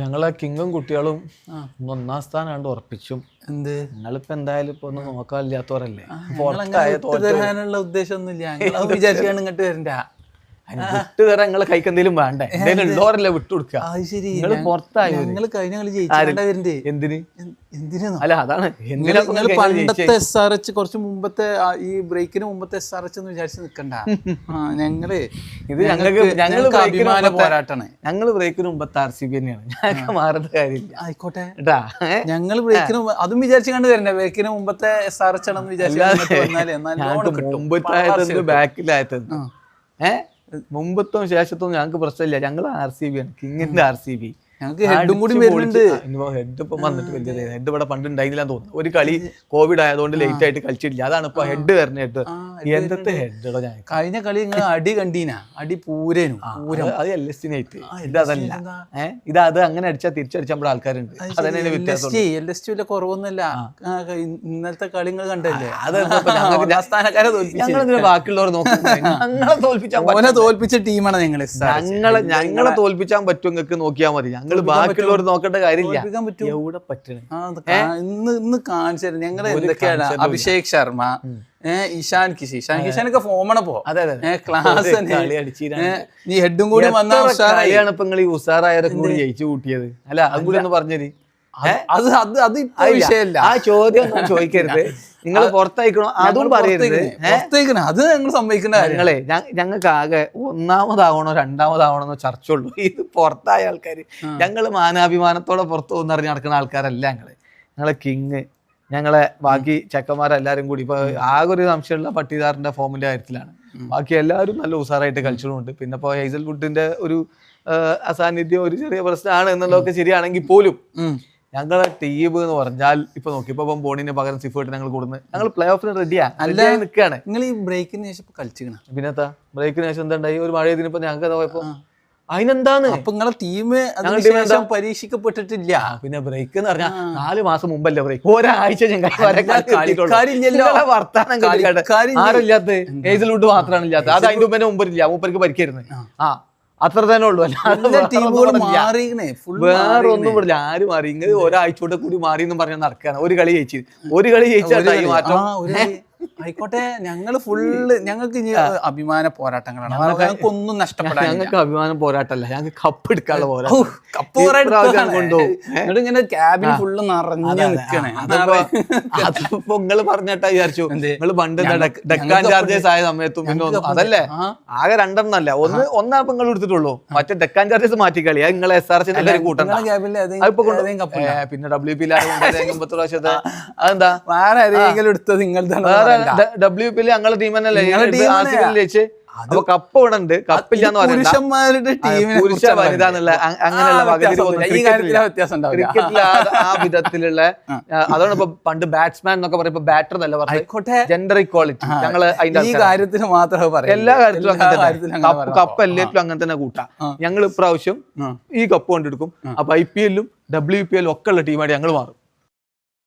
ഞങ്ങളെ കിങ്ങും കുട്ടികളും ഒന്ന് ഒന്നാം സ്ഥാനം ഉറപ്പിച്ചു. എന്ത്? നിങ്ങളിപ്പോ എന്തായാലും ഇപ്പൊ ഒന്നും നോക്കാനില്ലാത്തവരല്ലേ? ഉദ്ദേശമൊന്നുമില്ല. വിചാരിച്ചാണ് ഇങ്ങോട്ട് വരണ്ട. വിട്ടു തരാൻ നിങ്ങളെ കൈക്ക് എന്തെങ്കിലും വേണ്ടേ? എന്തെങ്കിലും ഉള്ളവരല്ലേ വിട്ടുകൊടുക്കുക നിങ്ങൾ പുറത്തായി ഞങ്ങൾ കഴിഞ്ഞ കളി ജയിച്ചാണ്ട എന്തിന്? എന്തിനാ അല്ല അതാണ്. നിങ്ങൾ നിങ്ങൾ പണ്ടത്തെ എസ് ആർ എച്ച് കുറച്ച് മുമ്പത്തെ ഈ ബ്രേക്കിന് മുമ്പത്തെ എസ് ആർ എച്ച് എന്ന് വിചാരിച്ച് നിക്കണ്ട. ആ ഞങ്ങൾ ഇത് ഞങ്ങൾക്ക് ഞങ്ങൾ ഞങ്ങൾക്ക് അഭിമാന പോരാട്ടാണ് ഞങ്ങൾ ബ്രേക്കിന് മുമ്പത്തെ ആർ സി ബി തന്നെയാണ്. ഞങ്ങൾക്ക് മാറുന്ന കാര്യമില്ല. ആയിക്കോട്ടെ? ഞങ്ങൾ ബ്രേക്കിന് അതും വിചാരിച്ച് കണ്ട് വരണ്ടേ? ബ്രേക്കിന് മുമ്പത്തെ എസ് ആർ എച്ച് ആണെന്ന് വിചാരിച്ചു ബാക്കിലായത് ഏ? മുമ്പത്തും ശേഷത്തും ഞങ്ങൾക്ക് പ്രശ്നമില്ല. ഞങ്ങൾ ആർ സി ബി ആണ്. കിങ്ങിന്റെ ആർ സി ബി ഞങ്ങൾക്ക് ഹെഡും കൂടി വരുന്നുണ്ട്. ഹെഡ് ഇപ്പൊ വന്നിട്ട് വലിയ ഹെഡ് ഇവിടെ പണ്ട് ഉണ്ടായിരുന്നില്ല തോന്നുന്നു. ഒരു കളി കോവിഡ് ആയതുകൊണ്ട് ലേറ്റ് ആയിട്ട് കളിച്ചിട്ടില്ല. അതാണ് ഇപ്പൊ ഹെഡ് വരുന്ന ഹെഡ് എന്തൊക്കെ ഹെഡോ ഞാൻ കഴിഞ്ഞ കളി നിങ്ങൾ അടി കണ്ടീനാ. അടി പൂരേനു പൂരം. അത് എൽ എസ് നൈറ്റ് ഇത് അതല്ല. ഇത് അത് അങ്ങനെ അടിച്ചാൽ തിരിച്ചടിച്ച നമ്മുടെ ആൾക്കാരുണ്ട് അതന്നെ വ്യത്യാസം എൽ എസ് ടി കുറവൊന്നുമില്ല. ഇന്നലത്തെ കളി നിങ്ങൾ കണ്ടല്ലേ അത് ഞങ്ങൾ ബാക്കിയുള്ളവർ നോക്കുന്നത് തോൽപ്പിച്ച. ടീമാണ് ഞങ്ങളെ ഞങ്ങളെ തോൽപ്പിച്ചാൻ പറ്റും നിങ്ങൾക്ക് നോക്കിയാൽ മതി. ഞങ്ങൾ ബാക്കിയുള്ളവർ നോക്കേണ്ട കാര്യമില്ല. എവിടെ പറ്റണേ? ഇന്ന് ഇന്ന് കാണിച്ചു തരാം ഞങ്ങൾ എന്തൊക്കെയാണ്? അഭിഷേക് ശർമ്മ ഇഷാൻ കിഷി. ഇഷാൻ കിഷാനൊക്കെ ഫോമണ പോ അതെ അതെ ക്ലാസ്. നീ ഹെഡും കൂടി വന്ന കളിയാണ് ഇപ്പൊ നിങ്ങൾ ഈ ഉസാറായതൊക്കെ കൂടി ജയിച്ചു കൂട്ടിയത്? അല്ല അതും കൂടി ഒന്ന് പറഞ്ഞത് അത് അത് അത് ഇപ്പൊ വിഷയമല്ല. ആ ചോദ്യം ഒന്നും ചോദിക്കരുത്. നിങ്ങൾ പുറത്തേക്കണോ അതും പറയരുത്. പുറത്തേക്കിന് അത് ഞങ്ങൾ സംഭവിക്കേണ്ട കാര്യങ്ങളെ ഞങ്ങൾക്ക് ആകെ ഒന്നാമതാവണോ രണ്ടാമതാവണോ ചർച്ചയുള്ളൂ. ഇത് പുറത്തായ ആൾക്കാര്. ഞങ്ങൾ മാനാഭിമാനത്തോടെ പുറത്തു പോകുന്ന അറിഞ്ഞ് നടക്കുന്ന ആൾക്കാരല്ല ഞങ്ങൾ. ഞങ്ങളെ കിങ് ഞങ്ങളെ ബാക്കി ചെക്കന്മാരെല്ലാരും കൂടി. ഇപ്പൊ ആകെ ഒരു സംശയമുള്ള പട്ടിദാറിന്റെ ഫോമിന്റെ കാര്യത്തിലാണ്. ബാക്കി എല്ലാവരും നല്ല ഉസാറായിട്ട് കളിച്ചിട്ടുണ്ട്. പിന്നെ ഇപ്പൊ ഹൈസൽവുഡിന്റെ ഒരു അസാന്നിധ്യം ഒരു ചെറിയ പ്രശ്നമാണ് എന്നുള്ളതൊക്കെ ശരിയാണെങ്കിൽ പോലും ഞങ്ങളെ ടീം എന്ന് പറഞ്ഞാൽ ഇപ്പൊ നോക്കി ഇപ്പൊ ബോണിന് പകരം സിഫായിട്ട് ഞങ്ങൾ കൊടുന്ന് ഞങ്ങൾ പ്ലേ ഓഫിന് റെഡിയാ അല്ല നിൽക്കുകയാണ് നിങ്ങൾ ഈ ബ്രേക്കിന് ശേഷം കളിച്ചിരിക്കണം? പിന്നെ പിന്നെത്താ ബ്രേക്കിന് ശേഷം എന്തായി ഒരു മഴ ഇതിനിപ്പോ ഞങ്ങൾക്ക് പോയപ്പോ. അതിനെന്താണ്? അപ്പൊ നിങ്ങളെ ടീം ശേഷം പരീക്ഷിക്കപ്പെട്ടിട്ടില്ല. പിന്നെ ബ്രേക്ക് എന്ന് പറഞ്ഞാൽ നാല് മാസം മുമ്പല്ലേ ബ്രേക്ക് ഒരാഴ്ച. വർത്താനം ആരും ആരില്ലാത്ത ഏതിലോട്ട് മാത്രമാണ് ഇല്ലാത്ത അത് അതിന്റെ മുമ്പേ മുമ്പില്ല മൂപ്പർക്ക് പരിക്കായിരുന്നു ആ അത്ര തന്നെ ഉള്ളൂ. വേറെ ഒന്നും പറഞ്ഞില്ല ആര് മാറി? ഇങ്ങനെ ഒരാഴ്ച കൂടെ കൂടി മാറി എന്നും പറഞ്ഞ് നടക്കുകയാണ്. ഒരു കളി ജയിച്ചു. ഒരു കളി ജയിച്ചാൽ മാറ്റം. ആയിക്കോട്ടെ ഞങ്ങൾ ഫുള്ള് ഞങ്ങൾക്ക് ഇനി അഭിമാന പോരാട്ടങ്ങളാണ്. ഞങ്ങൾക്ക് ഒന്നും നഷ്ടപ്പെടാനില്ല. ഞങ്ങൾക്ക് അഭിമാന പോരാട്ടല്ല ഞങ്ങൾക്ക് കപ്പ് എടുക്കാനുള്ള പോരാട്ടം. കപ്പ് കൊണ്ടുപോകും. എന്നിട്ട് ഇങ്ങനെ ക്യാബിൻ ഫുള്ള് നിറഞ്ഞു നിൽക്കണേ അതിപ്പോ നിങ്ങൾ പറഞ്ഞിട്ടാ വിചാരിച്ചു. നിങ്ങൾ പണ്ട് ഡെക്കാൻ ചാർജേഴ്സ് ആയ സമയത്തും പിന്നെ അതല്ലേ. ആകെ രണ്ടെണ്ണല്ല? ഒന്ന് ഒന്നാ നിങ്ങൾ എടുത്തിട്ടുള്ളൂ. മറ്റേ ഡെക്കാൻ ചാർജേഴ്സ് മാറ്റി കളി അത് നിങ്ങളെ എസ് ആർ സിന്റെ കൂട്ടണ്ട പിന്നെ ഡബ്ല്യു പി ലാ അതെന്താ? വേറെ ഏതെങ്കിലും എടുത്തത് നിങ്ങൾ വേറെ ഡബ്ല്യു പി ഞങ്ങളെ ടീം തന്നെയല്ലേ? അപ്പൊ കപ്പ് ഇവിടെ ഉണ്ട് കപ്പില്ലാന്ന് പുരുഷന്മാരുടെ പുരുഷ വനിത എന്നുള്ള അങ്ങനെയുള്ള ക്രിക്കറ്റിൽ ആ വിധത്തിലുള്ള അതാണ് ഇപ്പൊ പണ്ട് ബാറ്റ്സ്മാൻ എന്നൊക്കെ പറയുമ്പോ ബാറ്റർ എന്നല്ല പറഞ്ഞത്? ജെൻഡർ ഇക്വാളിറ്റി ഞങ്ങൾ അതിന്റെ ഈ കാര്യത്തിൽ മാത്രമേ പറയൂ എല്ലാ കാര്യത്തിലും അങ്ങനെ തന്നെ. കപ്പ് എല്ലാറ്റിലും അങ്ങനെ തന്നെ കൂട്ടാം. ഞങ്ങൾ ഇപ്രാവശ്യം ഈ കപ്പ് കൊണ്ടെടുക്കും. അപ്പൊ ഐ പി എല്ലും ഡബ്ല്യു പി എല്ലും ഒക്കെ ഉള്ള ടീമായിട്ട് ഞങ്ങൾ മാറും.